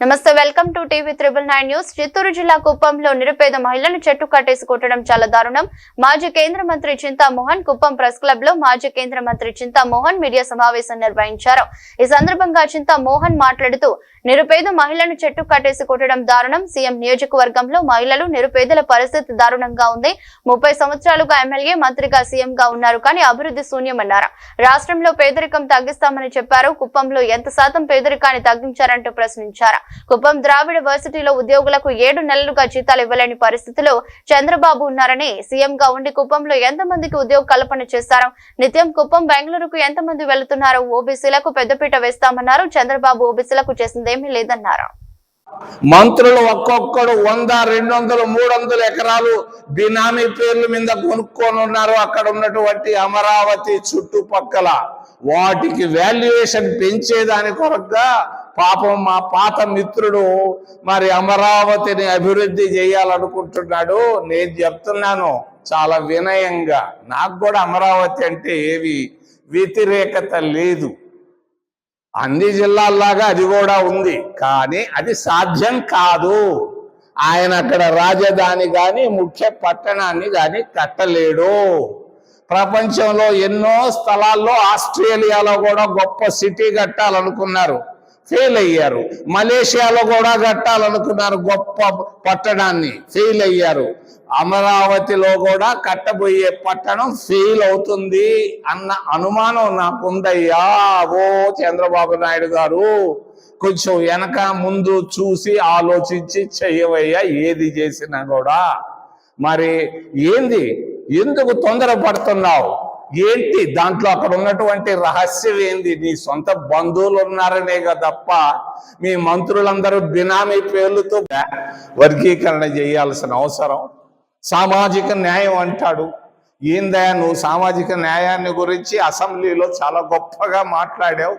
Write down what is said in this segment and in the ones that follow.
నమస్తే welcome to TV triple nine news. Chittoor జిల్లా కుప్పంలో నిరుపేద మహిళను చెట్టు కట్టేసి కొట్టడం చాలా దారుణం. మాజీ కేంద్ర మంత్రి చింతామోహన్ కుప్పం ప్రెస్ క్లబ్లో మాజీ కేంద్ర మంత్రి చింతామోహన్ మీడియా సమావేశం నిర్వహించారు. ఈ సందర్భంగా చింతామోహన్ మాట్లాడుతూ నిరుపేద మహిళను చెట్టు కట్టేసి కొట్టడం దారుణం. సీఎం నియోజకవర్గంలో మహిళలు నిరుపేదల పరిస్థితి దారుణంగా ఉంది. ముప్పై సంవత్సరాలుగా ఎమ్మెల్యే మంత్రిగా సీఎం గా ఉన్నారు కానీ అభివృద్ధి శూన్యమన్నారు. రాష్ట్రంలో పేదరికం తగ్గిస్తామని చెప్పారు. కుప్పంలో ఎంత శాతం పేదరికాన్ని తగ్గించారంటూ ప్రశ్నించారు. కుప్పం ద్రావిడ వర్సిటీలో ఉద్యోగులకు ఏడు నెలలుగా జీతాలు ఇవ్వలేని పరిస్థితిలో చంద్రబాబు ఉన్నారని సీఎం గా ఉండి కుప్పంలో ఎంతమందికి ఉద్యోగ కల్పన చేశారు? నిత్యం కుప్పం బెంగళూరుకు ఎంతమంది వెళుతున్నారో? ఓబీసీలకు పెద్దపీట వేస్తామన్నారు. చంద్రబాబు ఓబీసీలకు ఏమీ లేదన్నారు. మంత్రులు ఒక్కొక్కడు వంద రెండు వందలు మూడు వందల ఎకరాలు బినామీ పేర్ల మీద కొనుక్కొని ఉన్నారు అక్కడ ఉన్నటువంటి అమరావతి చుట్టుపక్కల. వాటికి వాల్యుయేషన్ పెంచేదాని కొరకుగా పాపం మా పాత మిత్రుడు మరి అమరావతిని అభివృద్ధి చేయాలనుకుంటున్నాడు. నేను చెప్తున్నాను చాలా వినయంగా. నాకు కూడా అమరావతి అంటే ఏవి వ్యతిరేకత లేదు. అన్ని జిల్లాల్లాగా అది కూడా ఉంది. కానీ అది సాధ్యం కాదు. ఆయన అక్కడ రాజధాని కానీ ముఖ్య పట్టణాన్ని కానీ కట్టలేడు. ప్రపంచంలో ఎన్నో స్థలాల్లో ఆస్ట్రేలియాలో కూడా గొప్ప సిటీ కట్టాలనుకున్నారు. ఫెయిల్ అయ్యారు. మలేషియాలో కూడా కట్టాలనుకున్నారు గొప్ప పట్టణాన్ని. ఫెయిల్ అయ్యారు. అమరావతిలో కూడా కట్టబోయే పట్టణం ఫెయిల్ అవుతుంది అన్న అనుమానం నాకుందయ్యా. ఓ చంద్రబాబు నాయుడు గారు కొంచెం వెనక ముందు చూసి ఆలోచించి చెయ్యవయ్యా ఏది చేసినా కూడా. మరి ఏంది? ఎందుకు తొందరపడుతున్నావు? ఏంటి? దాంట్లో అక్కడ ఉన్నటువంటి రహస్యం ఏంది? నీ సొంత బంధువులు ఉన్నారనేగా తప్ప మీ మంత్రులందరూ బినామీ పేర్లతో వర్గీకరణ చేయాల్సిన అవసరం. సామాజిక న్యాయం అంటాడు. ఏందయా నువ్వు సామాజిక న్యాయాన్ని గురించి అసెంబ్లీలో చాలా గొప్పగా మాట్లాడావు.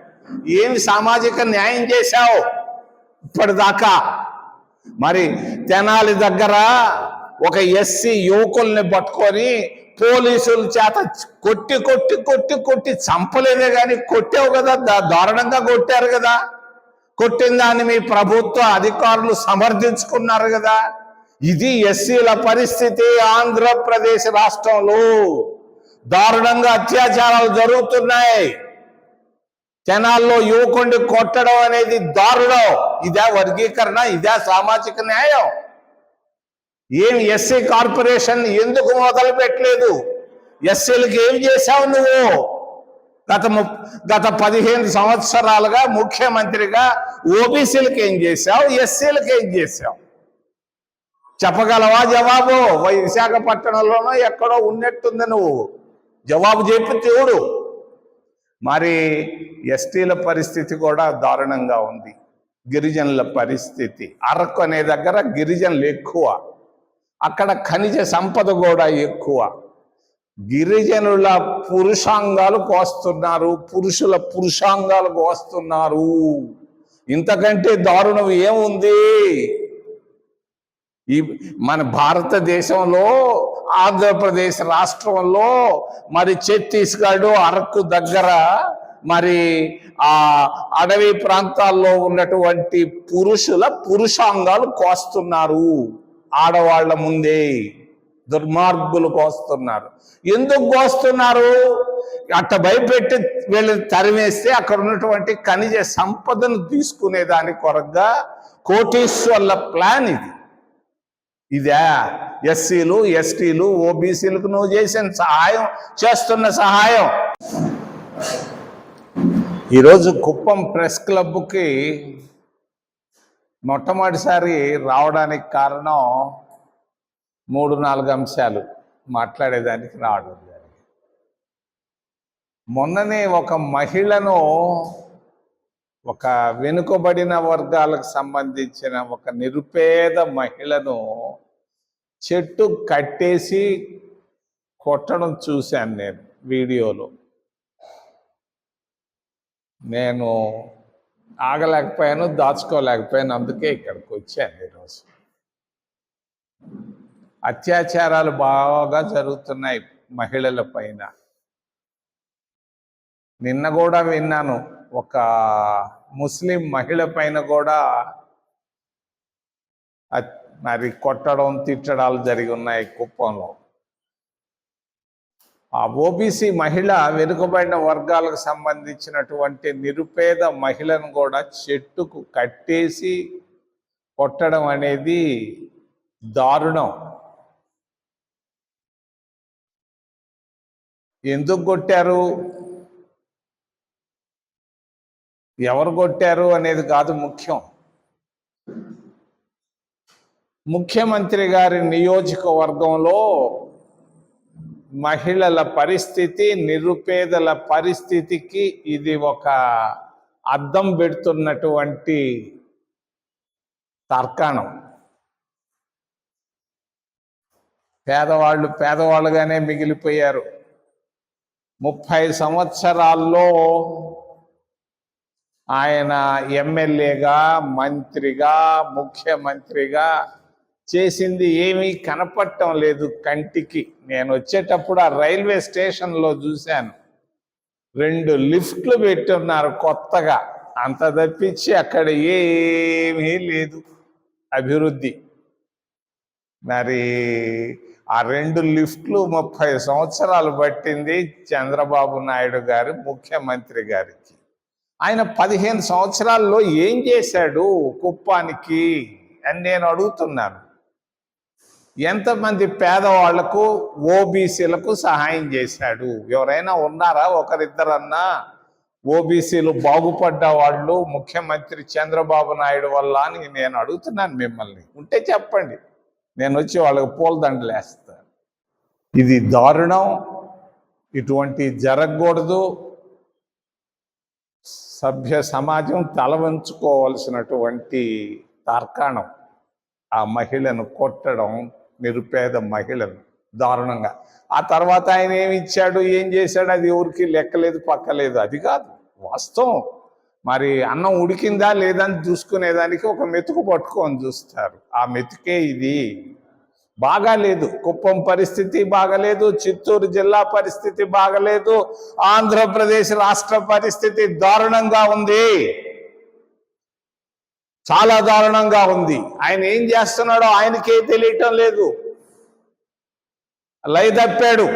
ఏమి సామాజిక న్యాయం చేశావు? ఇప్పటిదాకా. మరి తెనాలి దగ్గర ఒక ఎస్సీ యువకుల్ని పట్టుకొని పోలీసుల చేత కొట్టి కొట్టి కొట్టి కొట్టి చంపలేదే కానీ కొట్టావు కదా. దారుణంగా కొట్టారు కదా. కొట్టిన దాన్ని మీ ప్రభుత్వ అధికారులు సమర్థించుకున్నారు కదా. ఇది ఎస్సీల పరిస్థితి ఆంధ్రప్రదేశ్ రాష్ట్రంలో. దారుణంగా అత్యాచారాలు జరుగుతున్నాయి. జనాల్లో యువకుడిని కొట్టడం అనేది దారుణం. ఇదే వర్గీకరణ ఇదే సామాజిక న్యాయం. ఏం ఎస్సీ కార్పొరేషన్ ఎందుకు మొదలు పెట్టలేదు ఎస్సీలకు ఏం చేశావు నువ్వు? గత ము- గత పదిహేను సంవత్సరాలుగా ముఖ్యమంత్రిగా ఓబీసీలకు ఏం చేశావు? ఎస్సీలకు ఏం చేశావు? చెప్పగలవా జవాబు? విశాఖపట్నంలోనో ఎక్కడో ఉన్నట్టుంది నువ్వు. జవాబు చెప్పి చూడు మరి ఎస్టీల పరిస్థితి కూడా దారుణంగా ఉంది. గిరిజనుల పరిస్థితి. అరకు అనే దగ్గర గిరిజనులు ఎక్కువ. అక్కడ ఖనిజ సంపద కూడా ఎక్కువ. గిరిజనుల పురుషాంగాలు కోస్తున్నారు. పురుషుల పురుషాంగాలు కోస్తున్నారు. ఇంతకంటే దారుణం ఏముంది? ఈ మన భారతదేశంలో ఆంధ్రప్రదేశ్ రాష్ట్రంలో మరి ఛత్తీస్గఢ్ అరకు దగ్గర మరి ఆ అడవి ప్రాంతాల్లో ఉన్నటువంటి పురుషుల పురుషాంగాలు కోస్తున్నారు. ఆడవాళ్ళ ముందే దుర్మార్గులు కోస్తున్నారు. ఎందుకు కోస్తున్నారు? అట్ట భయపెట్టి వీళ్ళని తరిమేస్తే అక్కడ ఉన్నటువంటి ఖనిజ సంపదను తీసుకునే దాని కొరగా కోటీశ్వర్ల ప్లాన్ ఇది. ఇదా ఎస్సీలు ఎస్టీలు ఓబీసీలకు నువ్వు చేసిన సహాయం చేస్తున్న సహాయం. ఈరోజు కుప్పం ప్రెస్ క్లబ్కి మొట్టమొదటిసారి రావడానికి కారణం మూడు నాలుగు అంశాలు మాట్లాడేదానికి రావడం జరిగింది. మొన్ననే ఒక మహిళను ఒక వెనుకబడిన వర్గాలకు సంబంధించిన ఒక నిరుపేద మహిళను చెట్టు కట్టేసి కొట్టడం చూశాను నేను వీడియోలో. నేను ఆగలేకపోయాను దాచుకోలేకపోయాను అందుకే ఇక్కడికి వచ్చాను ఈరోజు. అత్యాచారాలు బాగా జరుగుతున్నాయి మహిళల పైన. నిన్న కూడా విన్నాను ఒక ముస్లిం మహిళ పైన కూడా మరి కొట్టడం తిట్టడాలు జరిగి ఉన్నాయి కుప్పంలో. ఆ ఓబీసీ మహిళ వెనుకబడిన వర్గాలకు సంబంధించినటువంటి నిరుపేద మహిళను కూడా చెట్టుకు కట్టేసి కొట్టడం అనేది దారుణం. ఎందుకు కొట్టారు? ఎవరు కొట్టారు అనేది కాదు ముఖ్యం. ముఖ్యమంత్రి గారి నియోజకవర్గంలో మహిళల పరిస్థితి నిరుపేదల పరిస్థితికి ఇది ఒక అద్దం పెడుతున్నటువంటి తర్కాణం. పేదవాళ్ళు పేదవాళ్ళుగానే మిగిలిపోయారు. ముప్పై సంవత్సరాల్లో ఆయన ఎమ్మెల్యేగా మంత్రిగా ముఖ్యమంత్రిగా చేసింది ఏమీ కనపడటం లేదు కంటికి. నేను వచ్చేటప్పుడు ఆ రైల్వే స్టేషన్లో చూశాను. రెండు లిఫ్ట్లు పెట్టున్నారు కొత్తగా. అంత తప్పించి అక్కడ ఏమీ లేదు అభివృద్ధి. మరి ఆ రెండు లిఫ్ట్లు ముప్పై సంవత్సరాలు పట్టింది చంద్రబాబు నాయుడు గారు ముఖ్యమంత్రి గారికి. ఆయన పదిహేను సంవత్సరాల్లో ఏం చేశాడు? కుప్పానికి అని నేను అడుగుతున్నాను. ఎంతమంది పేదవాళ్ళకు ఓబీసీలకు సహాయం చేశాడు? ఎవరైనా ఉన్నారా? ఒకరిద్దరన్నా? ఓబీసీలు బాగుపడ్డ వాళ్ళు ముఖ్యమంత్రి చంద్రబాబు నాయుడు వల్ల అని నేను అడుగుతున్నాను మిమ్మల్ని. ఉంటే చెప్పండి. నేను వచ్చి వాళ్ళకి పూలదండలేస్తాను ఇది దారుణం. ఇటువంటి జరగకూడదు. సభ్య సమాజం తలవంచుకోవాల్సినటువంటి తర్కాణం. ఆ మహిళను కొట్టడం నిరుపేద మహిళను దారుణంగా. ఆ తర్వాత ఆయన ఏమి ఇచ్చాడు ఏం చేశాడు అది ఎవరికి లెక్కలేదు పక్కలేదు అది కాదు వాస్తవం. మరి అన్నం ఉడికిందా లేదా అని చూసుకునేదానికి ఒక మెతుకు పట్టుకొని చూస్తారు. ఆ మెతుకే ఇది. బాగాలేదు. కుప్పం పరిస్థితి బాగలేదు. చిత్తూరు జిల్లా పరిస్థితి బాగలేదు. ఆంధ్రప్రదేశ్ రాష్ట్ర పరిస్థితి దారుణంగా ఉంది. చాలా దారుణంగా ఉంది. ఆయన ఏం చేస్తున్నాడో ఆయనకే తెలియటం లేదు. లై తప్పాడు.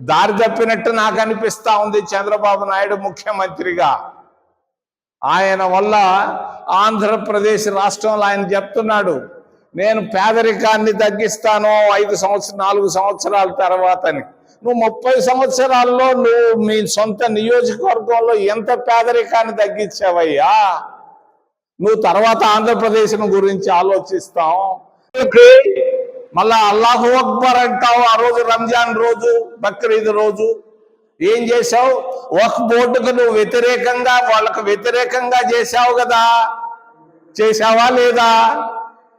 దారి తప్పినట్టు నాకు అనిపిస్తా ఉంది చంద్రబాబు నాయుడు ముఖ్యమంత్రిగా. ఆయన వల్ల ఆంధ్రప్రదేశ్ రాష్ట్రంలో ఆయన చెప్తున్నాడు. నేను పేదరికాన్ని తగ్గిస్తాను ఐదు సంవత్సరం నాలుగు సంవత్సరాల తర్వాతని. నువ్వు ముప్పై సంవత్సరాల్లో నువ్వు మీ సొంత నియోజకవర్గంలో ఎంత పేదరికాన్ని తగ్గించావయ్యా? నువ్వు తర్వాత ఆంధ్రప్రదేశ్ గురించి ఆలోచిస్తాం మళ్ళా అల్లాహు అక్బర్ అంటావు ఆ రోజు రంజాన్ రోజు బక్రీద్ రోజు. ఏం చేశావు? ఒక బోర్డుకు నువ్వు వ్యతిరేకంగా వాళ్ళకు వ్యతిరేకంగా చేశావు కదా? చేశావా లేదా?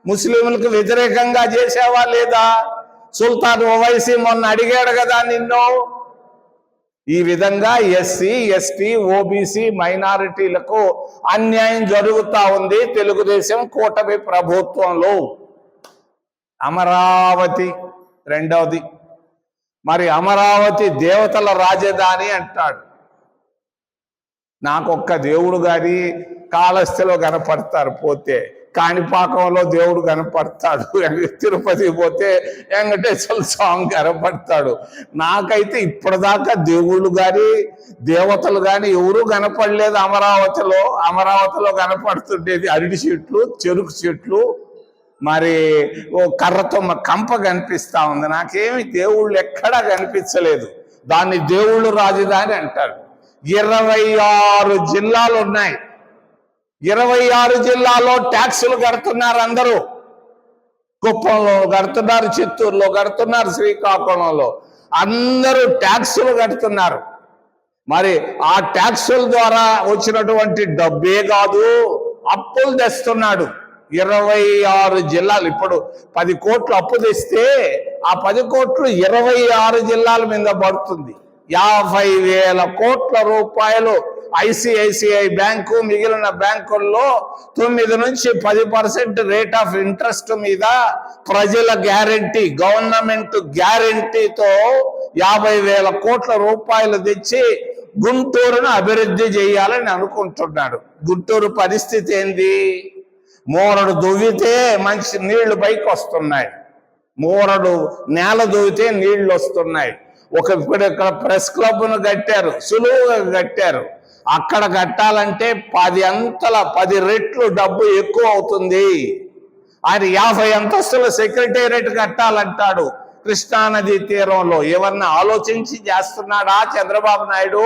ముస్లింలకు వ్యతిరేకంగా చేసావా లేదా? సుల్తాన్ ఓవైసీ మొన్న అడిగాడు కదా నిన్ను. ఈ విధంగా ఎస్సీ ఎస్టీ ఓబీసీ మైనారిటీలకు అన్యాయం జరుగుతూ ఉంది తెలుగుదేశం కూటమి ప్రభుత్వంలో. అమరావతి రెండవది. మరి అమరావతి దేవతల రాజధాని అంటాడు. నాకొక్క దేవుడు గారి కాళహస్తిలో కనపడతారు పోతే. కాణిపాకంలో దేవుడు కనపడతాడు. తిరుపతి పోతే వెంకటేశ్వర స్వామి కనపడతాడు. నాకైతే ఇప్పటిదాకా దేవుళ్ళు కానీ దేవతలు కానీ ఎవరూ కనపడలేదు అమరావతిలో. అమరావతిలో కనపడుతుండేది అరటి చెట్లు చెరుకు చెట్లు మరి ఓ కర్రతో కంప కనిపిస్తా ఉంది. నాకేమి దేవుళ్ళు ఎక్కడా కనిపించలేదు. దాన్ని దేవుళ్ళు రాజధాని అంటారు. ఇరవై ఆరు జిల్లాలు ఉన్నాయి ఇరవై ఆరు జిల్లాలో ట్యాక్సులు కడుతున్నారు అందరూ. కుప్పంలో కడుతున్నారు చిత్తూరులో కడుతున్నారు శ్రీకాకుళంలో. అందరూ ట్యాక్సులు కడుతున్నారు. మరి ఆ ట్యాక్సుల ద్వారా వచ్చినటువంటి డబ్బే కాదు అప్పులు తెస్తున్నాడు. ఇరవై ఆరు జిల్లాలు ఇప్పుడు పది కోట్లు అప్పు తెస్తే ఆ పది కోట్లు ఇరవై ఆరు జిల్లాల మీద పడుతుంది. యాభై వేల కోట్ల రూపాయలు ఐసిఐసిఐ బ్యాంకు మిగిలిన బ్యాంకుల్లో తొమ్మిది నుంచి పది పర్సెంట్ రేట్ ఆఫ్ ఇంట్రెస్ట్ మీద ప్రజల గ్యారంటీ గవర్నమెంట్ గ్యారంటీతో యాభై వేల కోట్ల రూపాయలు తెచ్చి గుంటూరును అభివృద్ధి చేయాలని అనుకుంటున్నాడు. గుంటూరు పరిస్థితి ఏంది? మూరడు దువ్వితే మంచి నీళ్ళు పైకి వస్తున్నాయి మూరడు నేల దువ్వితే నీళ్ళు వస్తున్నాయి. ఒక ఇప్పుడు ఇక్కడ ప్రెస్ క్లబ్ను కట్టారు సులువుగా కట్టారు. అక్కడ కట్టాలంటే పది అంతల పది రెట్లు డబ్బు ఎక్కువ అవుతుంది. ఆయన యాభై అంతస్తుల సెక్రటేరియట్ కట్టాలంటాడు కృష్ణానది తీరంలో. ఎవరిని ఆలోచించి చేస్తున్నాడా చంద్రబాబు నాయుడు?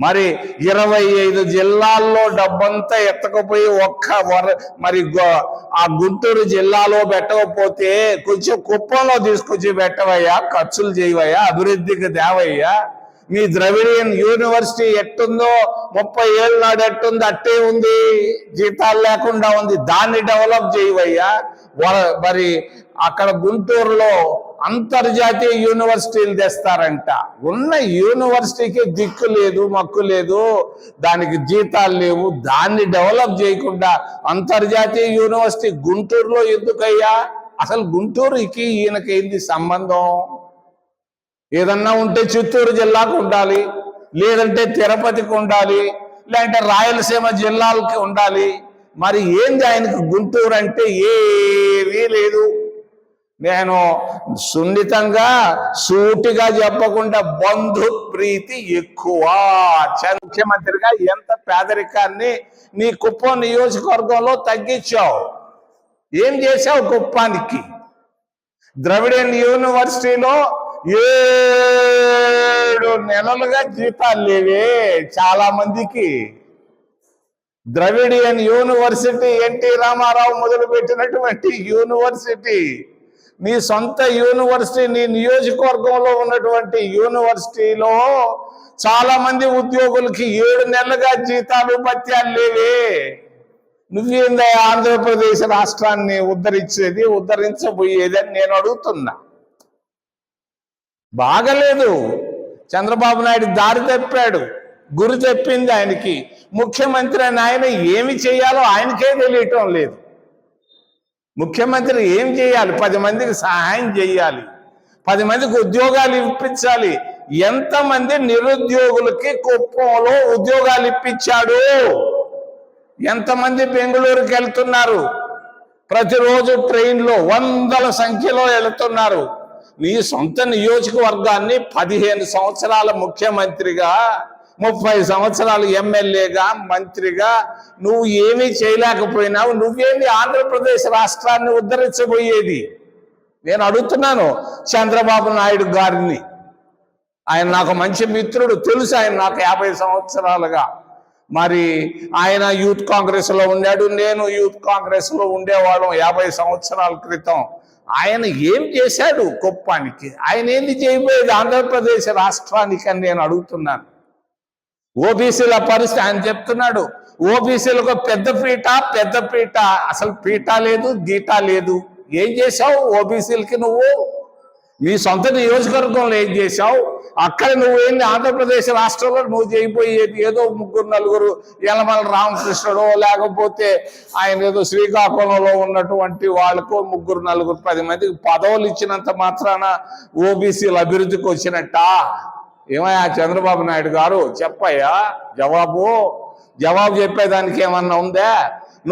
మరి ఇరవై ఐదు జిల్లాల్లో డబ్బంతా ఎత్తకపోయి ఒక్క వర మరి గో- ఆ గుంటూరు జిల్లాలో పెట్టకపోతే కొంచెం కుప్పంలో తీసుకొచ్చి పెట్టవయ్యా ఖర్చులు చేయవయ్యా అభివృద్ధికి దేవయ్యా మీ ద్రవిడియన్ యూనివర్సిటీ ఎట్టుందో ముప్పై ఏళ్ళ నాడు ఎట్టుంది అట్టే ఉంది. జీతాలు లేకుండా ఉంది. దాన్ని డెవలప్ చేయవయ్యా. మరి అక్కడ గుంటూరులో అంతర్జాతీయ యూనివర్సిటీలు తెస్తారంట. ఉన్న యూనివర్సిటీకి దిక్కు లేదు మక్కు లేదు. దానికి జీతాలు లేవు. దాన్ని డెవలప్ చేయకుండా అంతర్జాతీయ యూనివర్సిటీ గుంటూరులో ఎందుకయ్యా? అసలు గుంటూరుకి ఈయనకి ఏంది సంబంధం? ఏదన్నా ఉంటే చిత్తూరు జిల్లాకు ఉండాలి లేదంటే తిరుపతికి ఉండాలి లేదంటే రాయలసీమ జిల్లాలకి ఉండాలి. మరి ఏంది ఆయనకు గుంటూరు అంటే ఏమీ లేదు. నేను సున్నితంగా సూటిగా చెప్పకుండా బంధు ప్రీతి ఎక్కువ. ముఖ్యమంత్రిగా ఎంత పేదరికాన్ని నీ కుప్పం నియోజకవర్గంలో తగ్గించావు? ఏం చేశావు కుప్పానికి? ద్రవిడియన్ యూనివర్సిటీలో ఏడు నెలలుగా జీతాలు లేవే చాలా మందికి. ద్రవిడియన్ యూనివర్సిటీ ఎన్టీ రామారావు మొదలుపెట్టినటువంటి యూనివర్సిటీ నీ సొంత యూనివర్సిటీ నీ నియోజకవర్గంలో ఉన్నటువంటి యూనివర్సిటీలో చాలా మంది ఉద్యోగులకి ఏడు నెలలుగా జీతాలు భత్యాలు లేవే. నువ్వేందా ఆంధ్రప్రదేశ్ రాష్ట్రాన్ని ఉద్ధరించేది ఉద్ధరించబోయేది అని నేను అడుగుతున్నా. బాగలేదు. చంద్రబాబు నాయుడు దారి తప్పాడు. గురి తప్పింది ఆయనకి. ముఖ్యమంత్రి అని ఆయన ఏమి చేయాలో ఆయనకే తెలియటం లేదు. ముఖ్యమంత్రి ఏం చేయాలి? పది మందికి సహాయం చేయాలి. పది మందికి ఉద్యోగాలు ఇప్పించాలి. ఎంతమంది నిరుద్యోగులకి కుప్పంలో ఉద్యోగాలు ఇప్పించాడు? ఎంతమంది బెంగళూరుకి వెళ్తున్నారు? ప్రతిరోజు ట్రైన్లో వందల సంఖ్యలో వెళుతున్నారు. నీ సొంత నియోజకవర్గాన్ని పదిహేను సంవత్సరాల ముఖ్యమంత్రిగా ముప్పై సంవత్సరాలు ఎమ్మెల్యేగా మంత్రిగా నువ్వు ఏమీ చేయలేకపోయినావు. నువ్వేమి ఆంధ్రప్రదేశ్ రాష్ట్రాన్ని ఉద్ధరించబోయేది? నేను అడుగుతున్నాను చంద్రబాబు నాయుడు గారిని. ఆయన నాకు మంచి మిత్రుడు తెలుసు ఆయన నాకు యాభై సంవత్సరాలుగా. మరి ఆయన యూత్ కాంగ్రెస్లో ఉన్నాడు నేను యూత్ కాంగ్రెస్లో ఉండేవాళ్ళం యాభై సంవత్సరాల క్రితం. ఆయన ఏం చేశాడు గొప్పానికి? ఆయన ఏంది చేయబోయేది? ఆంధ్రప్రదేశ్ రాష్ట్రానికి అని నేను అడుగుతున్నాను. ఓబీసీల పరిస్థితి ఆయన చెప్తున్నాడు. ఓబీసీలకు పెద్ద పీట పెద్ద పీట. అసలు పీట లేదు గీట లేదు. ఏం చేశావు? ఓబీసీలకి నువ్వు నీ సొంత నియోజకవర్గంలో ఏం చేశావు? అక్కడ నువ్వు ఏంది ఆంధ్రప్రదేశ్ రాష్ట్రంలో నువ్వు చేయబోయేది ఏదో ముగ్గురు నలుగురు యలమల రామకృష్ణుడు లేకపోతే ఆయన ఏదో శ్రీకాకుళంలో ఉన్నటువంటి వాళ్ళకు ముగ్గురు నలుగురు పది మందికి పదవులు ఇచ్చినంత మాత్రాన ఓబీసీల అభివృద్ధికి వచ్చినట్ట? ఏమయ్యా చంద్రబాబు నాయుడు గారు? చెప్పయ్యా జవాబు? జవాబు చెప్పేదానికి ఏమన్నా ఉందా?